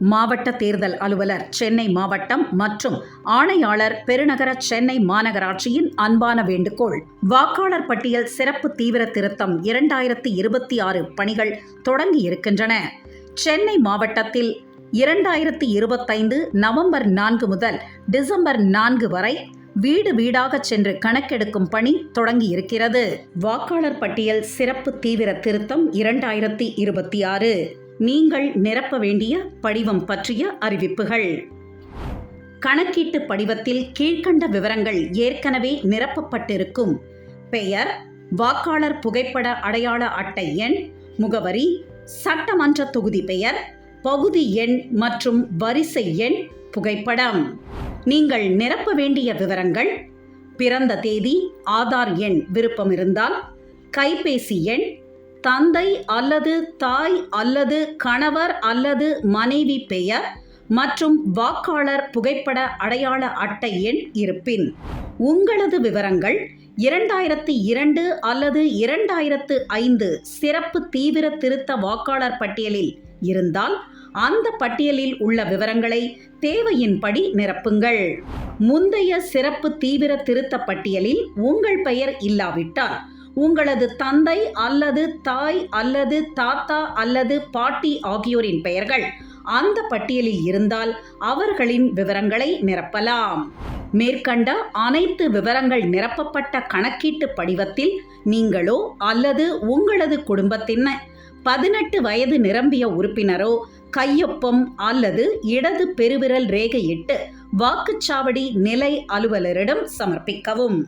மாவட்ட தேர்தல் அலுவலர் சென்னை மாவட்டம் மற்றும் ஆணையாளர் பெருநகர சென்னை மாநகராட்சியின் அன்பான வேண்டுகோள். வாக்காளர் பட்டியல் சிறப்பு தீவிர திருத்தம் இரண்டாயிரத்தி இருபத்தி ஆறு பணிகள் தொடங்கி இருக்கின்றன. சென்னை மாவட்டத்தில் இரண்டாயிரத்தி இருபத்தைந்து நவம்பர் நான்கு முதல் டிசம்பர் நான்கு வரை வீடு வீடாக சென்று கணக்கெடுக்கும் பணி தொடங்கி இருக்கிறது. வாக்காளர் பட்டியல் சிறப்பு தீவிர திருத்தம் இரண்டாயிரத்தி இருபத்தி ஆறு. நீங்கள் நிரப்ப வேண்டிய படிவம் பற்றிய அறிவிப்புகள். கணக்கீட்டு படிவத்தில் கீழ்க்கண்ட விவரங்கள் ஏற்கனவே நிரப்பப்பட்டிருக்கும். பெயர் வாக்காளர் புகைப்பட அடையாள அட்டை எண் முகவரி சட்டமன்ற தொகுதி பெயர் பகுதி எண் மற்றும் வரிசை எண் புகைப்படம். நீங்கள் நிரப்ப வேண்டிய விவரங்கள் பிறந்த தேதி ஆதார் எண் விருப்பம் இருந்தால் கைபேசி எண் தந்தை அல்லது தாய் அல்லது கணவர் அல்லது மனைவி பெயர் மற்றும் வாக்காளர் புகைப்பட அடையாள அட்டை எண் இருப்பின். உங்களது விவரங்கள் இரண்டாயிரத்தி இரண்டு அல்லது இரண்டாயிரத்து ஐந்து சிறப்பு தீவிர திருத்த வாக்காளர் பட்டியலில் இருந்தால் அந்த பட்டியலில் உள்ள விவரங்களை தேவையின்படி நிரப்புங்கள். முந்தைய சிறப்பு தீவிர திருத்த பட்டியலில் உங்கள் பெயர் இல்லாவிட்டால் உங்களது தந்தை அல்லது தாய் அல்லது தாத்தா அல்லது பாட்டி ஆகியோரின் பெயர்கள் அந்த பட்டியலில் இருந்தால் அவர்களின் விவரங்களை நிரப்பலாம். மேற்கண்ட அனைத்து விவரங்கள் நிரப்பப்பட்ட கணக்கீட்டு படிவத்தில் நீங்களோ அல்லது உங்களது குடும்பத்தினர் பதினெட்டு வயது நிரம்பிய உறுப்பினரோ கையொப்பம் அல்லது இடது பெருவிரல் ரேகையிட்டு வாக்குச்சாவடி நிலை அலுவலரிடம் சமர்ப்பிக்கவும்.